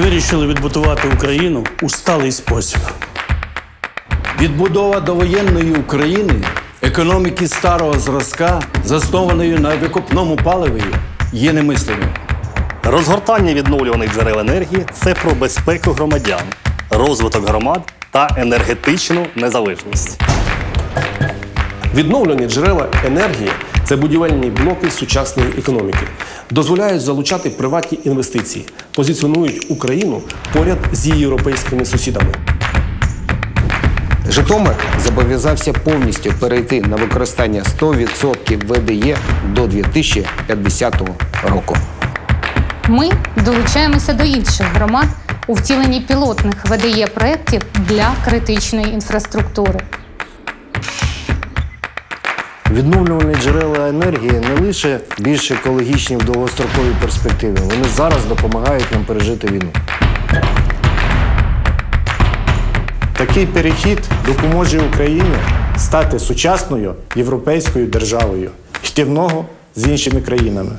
вирішили відбудувати Україну у сталий спосіб. Відбудова довоєнної України, економіки старого зразка, заснованої на викопному паливі, є немислимим. Розгортання відновлюваних джерел енергії це про безпеку громадян, розвиток громад та енергетичну незалежність. Відновлені джерела енергії це будівельні блоки сучасної економіки, дозволяють залучати приватні інвестиції, позиціонують Україну поряд з її європейськими сусідами. Житомир зобов'язався повністю перейти на використання 100% ВДЄ до 2050 року. Ми долучаємося до інших громад у втіленні пілотних ВДЄ проєктів для критичної інфраструктури. Відновлювані джерела енергії не лише більш екологічні в довгостроковій перспективі, вони зараз допомагають нам пережити війну. Такий перехід допоможе Україні стати сучасною європейською державою, йти з іншими країнами.